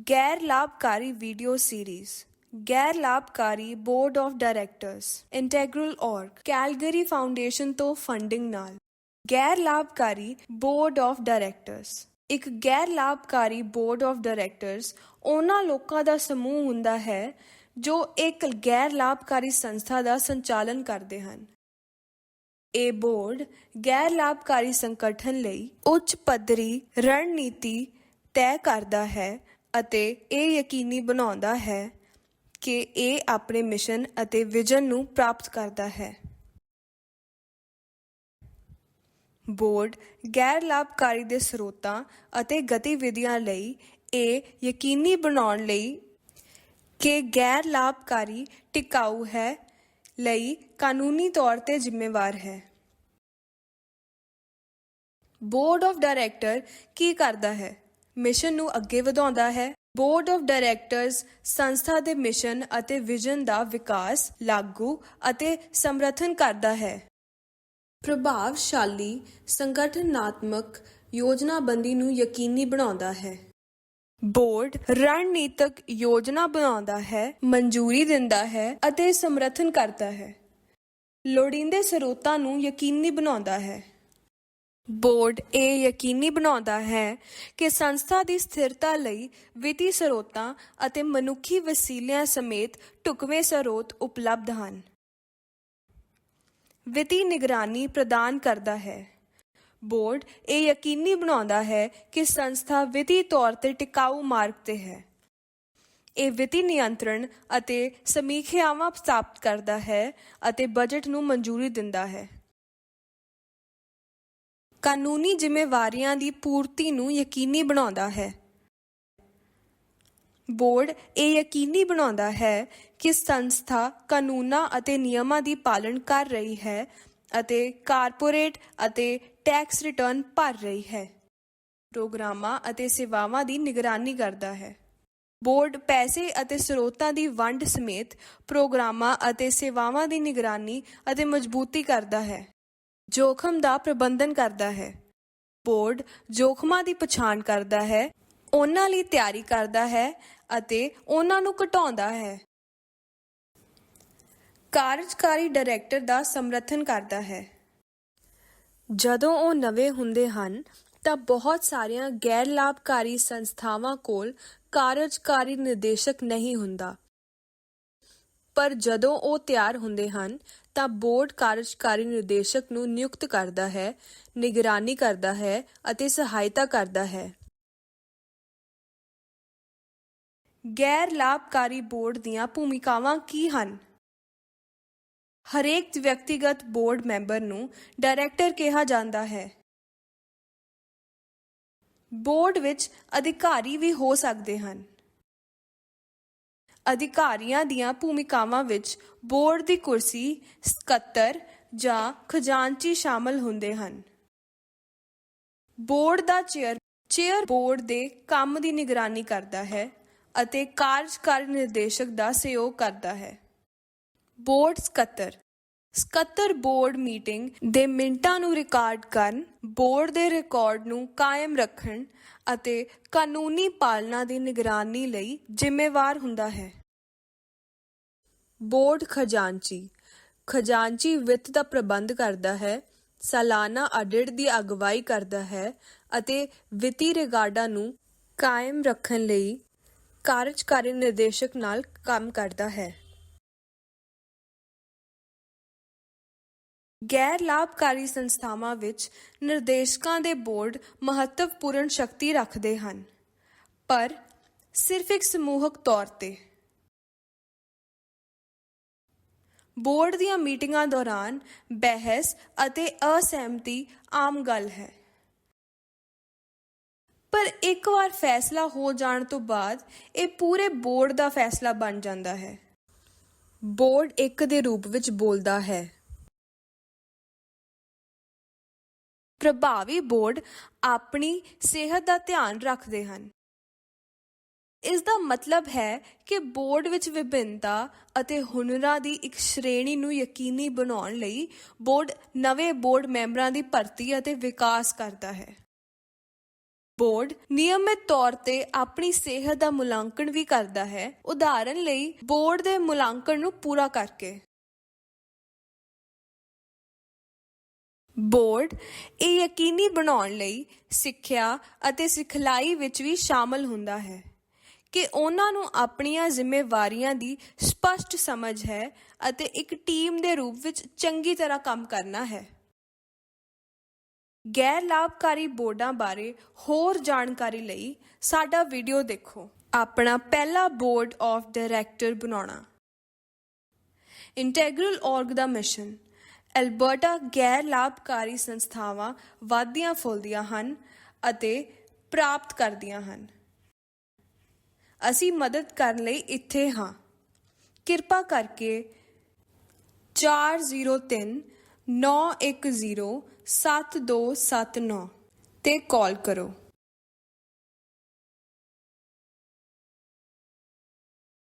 ਗੈਰ ਲਾਭਕਾਰੀ video series ਗੈਰ ਲਾਭਕਾਰੀ board of directors integral org Calgary foundation ਤੋਂ ਫੰਡਿੰਗ ਨਾਲ ਗੈਰ ਲਾਭਕਾਰੀ ਬੋਰਡ ਆਫ ਡਾਇਰੈਕਟਰਸ ਇੱਕ ਗੈਰ ਲਾਭਕਾਰੀ ਬੋਰਡ ਆਫ ਡਾਇਰੈਕਟਰਸ ਉਹਨਾਂ ਲੋਕਾਂ ਦਾ ਸਮੂਹ ਹੁੰਦਾ ਹੈ ਜੋ ਇੱਕ ਗੈਰ ਲਾਭਕਾਰੀ ਸੰਸਥਾ ਦਾ ਸੰਚਾਲਨ ਕਰਦੇ ਹਨ ਇਹ ਬੋਰਡ ਗੈਰ ਲਾਭਕਾਰੀ ਸੰਗਠਨ ਲਈ ਉੱਚ ਪੱਧਰੀ ਰਣਨੀਤੀ ਤੈਅ ਕਰਦਾ ਹੈ ਅਤੇ ਇਹ ਯਕੀਨੀ ਬਣਾਉਂਦਾ ਹੈ ਕਿ ਇਹ ਆਪਣੇ ਮਿਸ਼ਨ ਅਤੇ ਵਿਜ਼ਨ ਨੂੰ ਪ੍ਰਾਪਤ ਕਰਦਾ ਹੈ। ਬੋਰਡ ਗੈਰ ਲਾਭਕਾਰੀ ਦੇ ਸਰੋਤਾਂ ਅਤੇ ਗਤੀਵਿਧੀਆਂ ਲਈ ਇਹ ਯਕੀਨੀ ਬਣਾਉਣ ਲਈ ਕਿ ਗੈਰ ਲਾਭਕਾਰੀ ਟਿਕਾਊ ਹੈ ਲਈ ਕਾਨੂੰਨੀ ਤੌਰ ਤੇ ਜ਼ਿੰਮੇਵਾਰ ਹੈ। ਬੋਰਡ ਆਫ ਡਾਇਰੈਕਟਰ ਕੀ ਕਰਦਾ ਹੈ? ਮਿਸ਼ਨ ਨੂੰ ਅੱਗੇ ਵਧਾਉਂਦਾ ਹੈ। ਬੋਰਡ ਆਫ ਡਾਇਰੈਕਟਰਸ ਸੰਸਥਾ ਦੇ ਮਿਸ਼ਨ ਅਤੇ ਵਿਜ਼ਨ ਦਾ ਵਿਕਾਸ, ਲਾਗੂ ਅਤੇ ਸਮਰਥਨ ਕਰਦਾ ਹੈ। ਪ੍ਰਭਾਵਸ਼ਾਲੀ, ਸੰਗਠਨਾਤਮਕ ਯੋਜਨਾਬੰਦੀ ਨੂੰ ਯਕੀਨੀ ਬਣਾਉਂਦਾ ਹੈ। ਬੋਰਡ ਰਣਨੀਤਕ ਯੋਜਨਾ ਬਣਾਉਂਦਾ ਹੈ, ਮਨਜ਼ੂਰੀ ਦਿੰਦਾ ਹੈ ਅਤੇ ਸਮਰਥਨ ਕਰਦਾ ਹੈ। ਲੋੜੀਂਦੇ ਸਰੋਤਾਂ ਨੂੰ ਯਕੀਨੀ ਬਣਾਉਂਦਾ ਹੈ। ਬੋਰਡ ਇਹ ਯਕੀਨੀ ਬਣਾਉਂਦਾ ਹੈ ਕਿ ਸੰਸਥਾ ਦੀ ਸਥਿਰਤਾ ਲਈ ਵਿੱਤੀ ਸਰੋਤਾਂ ਅਤੇ ਮਨੁੱਖੀ ਵਸੀਲਿਆਂ ਸਮੇਤ ਢੁਕਵੇਂ ਸਰੋਤ ਉਪਲਬਧ ਹਨ। ਵਿੱਤੀ ਨਿਗਰਾਨੀ ਪ੍ਰਦਾਨ ਕਰਦਾ ਹੈ। ਬੋਰਡ ਇਹ ਯਕੀਨੀ ਬਣਾਉਂਦਾ ਹੈ ਕਿ ਸੰਸਥਾ ਵਿੱਤੀ ਤੌਰ ਤੇ ਟਿਕਾਊ ਮਾਰਗ ਤੇ ਹੈ। ਇਹ ਵਿੱਤੀ ਨਿਯੰਤਰਣ ਅਤੇ ਸਮੀਖਿਆਵਾਂ ਸਥਾਪਿਤ ਕਰਦਾ ਹੈ ਅਤੇ ਬਜਟ ਨੂੰ ਮਨਜ਼ੂਰੀ ਦਿੰਦਾ ਹੈ। ਕਾਨੂੰਨੀ ਜ਼ਿੰਮੇਵਾਰੀਆਂ ਦੀ ਪੂਰਤੀ ਨੂੰ ਯਕੀਨੀ ਬਣਾਉਂਦਾ ਹੈ। ਬੋਰਡ ਇਹ ਯਕੀਨੀ ਬਣਾਉਂਦਾ ਹੈ ਕਿ ਸੰਸਥਾ ਕਾਨੂੰਨਾਂ ਅਤੇ ਨਿਯਮਾਂ ਦੀ ਪਾਲਣ ਕਰ ਰਹੀ ਹੈ ਅਤੇ ਕਾਰਪੋਰੇਟ ਅਤੇ ਟੈਕਸ ਰਿਟਰਨ ਭਰ ਰਹੀ ਹੈ। ਪ੍ਰੋਗਰਾਮਾਂ ਅਤੇ ਸੇਵਾਵਾਂ ਦੀ ਨਿਗਰਾਨੀ ਕਰਦਾ ਹੈ। ਬੋਰਡ ਪੈਸੇ ਅਤੇ ਸਰੋਤਾਂ ਦੀ ਵੰਡ ਸਮੇਤ ਪ੍ਰੋਗਰਾਮਾਂ ਅਤੇ ਸੇਵਾਵਾਂ ਦੀ ਨਿਗਰਾਨੀ ਅਤੇ ਮਜ਼ਬੂਤੀ ਕਰਦਾ ਹੈ। ਜੋਖਮ ਦਾ ਪ੍ਰਬੰਧਨ ਕਰਦਾ ਹੈ। ਬੋਰਡ ਜੋਖਮਾਂ ਦੀ ਪਛਾਣ ਕਰਦਾ ਹੈ, ਉਹਨਾਂ ਲਈ ਤਿਆਰੀ ਕਰਦਾ ਹੈ ਅਤੇ ਉਹਨਾਂ ਨੂੰ ਘਟਾਉਂਦਾ ਹੈ। ਕਾਰਜਕਾਰੀ ਡਾਇਰੈਕਟਰ ਦਾ ਸਮਰਥਨ ਕਰਦਾ ਹੈ। ਜਦੋਂ ਉਹ ਨਵੇਂ ਹੁੰਦੇ ਹਨ, ਤਾਂ ਬਹੁਤ ਸਾਰੀਆਂ ਗੈਰ ਲਾਭਕਾਰੀ ਸੰਸਥਾਵਾਂ ਕੋਲ ਕਾਰਜਕਾਰੀ ਨਿਰਦੇਸ਼ਕ ਨਹੀਂ ਹੁੰਦਾ। ਪਰ ਜਦੋਂ ਉਹ ਤਿਆਰ ਹੁੰਦੇ ਹਨ, ਤਾਂ ਬੋਰਡ ਕਾਰਜਕਾਰੀ ਨਿਰਦੇਸ਼ਕ ਨੂੰ ਨਿਯੁਕਤ ਕਰਦਾ ਹੈ, ਨਿਗਰਾਨੀ ਕਰਦਾ ਹੈ ਅਤੇ ਸਹਾਇਤਾ ਕਰਦਾ ਹੈ। ਗੈਰ ਲਾਭਕਾਰੀ ਬੋਰਡ ਦੀਆਂ ਭੂਮਿਕਾਵਾਂ ਕੀ ਹਨ? ਹਰੇਕ ਵਿਅਕਤੀਗਤ ਬੋਰਡ ਮੈਂਬਰ ਨੂੰ ਡਾਇਰੈਕਟਰ ਕਿਹਾ ਜਾਂਦਾ ਹੈ। ਬੋਰਡ ਵਿੱਚ ਅਧਿਕਾਰੀ ਵੀ ਹੋ ਸਕਦੇ ਹਨ। ਅਧਿਕਾਰੀਆਂ ਦੀਆਂ ਭੂਮਿਕਾਵਾਂ ਵਿੱਚ ਬੋਰਡ ਦੀ ਕੁਰਸੀ, ਸਕੱਤਰ ਜਾਂ ਖਜ਼ਾਨਚੀ ਸ਼ਾਮਲ ਹੁੰਦੇ ਹਨ। ਬੋਰਡ ਦਾ ਚੇਅਰ ਚੇਅਰ ਬੋਰਡ ਦੇ ਕੰਮ ਦੀ ਨਿਗਰਾਨੀ ਕਰਦਾ ਹੈ ਅਤੇ ਕਾਰਜਕਾਰੀ ਨਿਰਦੇਸ਼ਕ ਦਾ ਸਹਿਯੋਗ ਕਰਦਾ ਹੈ। ਬੋਰਡ ਸਕੱਤਰ ਸਕੱਤਰ ਬੋਰਡ ਮੀਟਿੰਗ ਦੇ ਮਿੰਟਾਂ ਨੂੰ ਰਿਕਾਰਡ ਕਰਨ, ਬੋਰਡ ਦੇ ਰਿਕਾਰਡ ਨੂੰ ਕਾਇਮ ਰੱਖਣ ਅਤੇ ਕਾਨੂੰਨੀ ਪਾਲਣਾ ਦੀ ਨਿਗਰਾਨੀ ਲਈ ਜ਼ਿੰਮੇਵਾਰ ਹੁੰਦਾ ਹੈ। ਬੋਰਡ ਖਜ਼ਾਨਚੀ। ਖਜ਼ਾਨਚੀ ਵਿੱਤ ਦਾ ਪ੍ਰਬੰਧ ਕਰਦਾ ਹੈ, ਸਾਲਾਨਾ ਆਡਿਟ ਦੀ ਅਗਵਾਈ ਕਰਦਾ ਹੈ ਅਤੇ ਵਿੱਤੀ ਰਿਕਾਰਡਾਂ ਨੂੰ ਕਾਇਮ ਰੱਖਣ ਲਈ ਕਾਰਜਕਾਰੀ ਨਿਰਦੇਸ਼ਕ ਨਾਲ ਕੰਮ ਕਰਦਾ ਹੈ। ਗੈਰ ਲਾਭਕਾਰੀ ਸੰਸਥਾਵਾਂ ਵਿੱਚ ਨਿਰਦੇਸ਼ਕਾਂ ਦੇ ਬੋਰਡ ਮਹੱਤਵਪੂਰਨ ਸ਼ਕਤੀ ਰੱਖਦੇ ਹਨ। ਪਰ ਸਿਰਫ ਇੱਕ ਸਮੂਹਕ ਤੌਰ ਤੇ ਬੋਰਡ ਦੀਆਂ ਮੀਟਿੰਗਾਂ ਦੌਰਾਨ ਬਹਿਸ ਅਤੇ ਅਸਹਿਮਤੀ ਆਮ ਗੱਲ ਹੈ। ਪਰ ਇੱਕ ਵਾਰ ਫੈਸਲਾ ਹੋ ਜਾਣ ਤੋਂ ਬਾਅਦ ਇਹ ਪੂਰੇ ਬੋਰਡ ਦਾ ਫੈਸਲਾ ਬਣ ਜਾਂਦਾ ਹੈ। ਬੋਰਡ ਇੱਕ ਦੇ ਰੂਪ ਵਿੱਚ ਬੋਲਦਾ ਹੈ। ਪ੍ਰਭਾਵੀ ਬੋਰਡ ਆਪਣੀ ਸਿਹਤ ਦਾ ਧਿਆਨ ਰੱਖਦੇ ਹਨ। ਇਸ ਦਾ ਮਤਲਬ ਹੈ ਕਿ ਬੋਰਡ ਵਿੱਚ ਵਿਭਿੰਨਤਾ ਅਤੇ ਹੁਨਰਾਂ ਦੀ ਇੱਕ ਸ਼੍ਰੇਣੀ ਨੂੰ ਯਕੀਨੀ ਬਣਾਉਣ ਲਈ ਬੋਰਡ ਨਵੇਂ ਬੋਰਡ ਮੈਂਬਰਾਂ ਦੀ ਭਰਤੀ ਅਤੇ ਵਿਕਾਸ ਕਰਦਾ ਹੈ। ਬੋਰਡ ਨਿਯਮਿਤ ਤੌਰ ਤੇ ਆਪਣੀ ਸਿਹਤ ਦਾ ਮੁਲਾਂਕਣ ਵੀ ਕਰਦਾ ਹੈ। ਉਦਾਹਰਨ ਲਈ, ਬੋਰਡ ਦੇ ਮੁਲਾਂਕਣ ਨੂੰ ਪੂਰਾ ਕਰਕੇ। ਬੋਰਡ ਇਹ ਯਕੀਨੀ ਬਣਾਉਣ ਲਈ ਸਿੱਖਿਆ ਅਤੇ ਸਿਖਲਾਈ ਵਿੱਚ ਵੀ ਸ਼ਾਮਲ ਹੁੰਦਾ ਹੈ ਕਿ ਉਹਨਾਂ ਨੂੰ ਆਪਣੀਆਂ ਜ਼ਿੰਮੇਵਾਰੀਆਂ ਦੀ ਸਪਸ਼ਟ ਸਮਝ ਹੈ ਅਤੇ ਇੱਕ ਟੀਮ ਦੇ ਰੂਪ ਵਿੱਚ ਚੰਗੀ ਤਰ੍ਹਾਂ ਕੰਮ ਕਰਨਾ ਹੈ। ਗੈਰ ਲਾਭਕਾਰੀ ਬੋਰਡਾਂ ਬਾਰੇ ਹੋਰ ਜਾਣਕਾਰੀ ਲਈ ਸਾਡਾ ਵੀਡੀਓ ਦੇਖੋ। ਆਪਣਾ ਪਹਿਲਾ ਬੋਰਡ ਆਫ ਡਾਇਰੈਕਟਰ ਬਣਾਉਣਾ। ਇੰਟੈਗਰਲ ਆਰਗ ਦਾ ਮਿਸ਼ਨ। ਐਲਬਰਟਾ ਗੈਰ ਲਾਭਕਾਰੀ ਸੰਸਥਾਵਾਂ ਵਾਧੀਆਂ ਫੁੱਲਦੀਆਂ ਹਨ ਅਤੇ ਪ੍ਰਾਪਤ ਕਰਦੀਆਂ ਹਨ। ਅਸੀਂ ਮਦਦ ਕਰਨ ਲਈ ਇੱਥੇ ਹਾਂ। ਕਿਰਪਾ ਕਰਕੇ 403 910 7279 ਤੇ ਕਾਲ ਕਰੋ।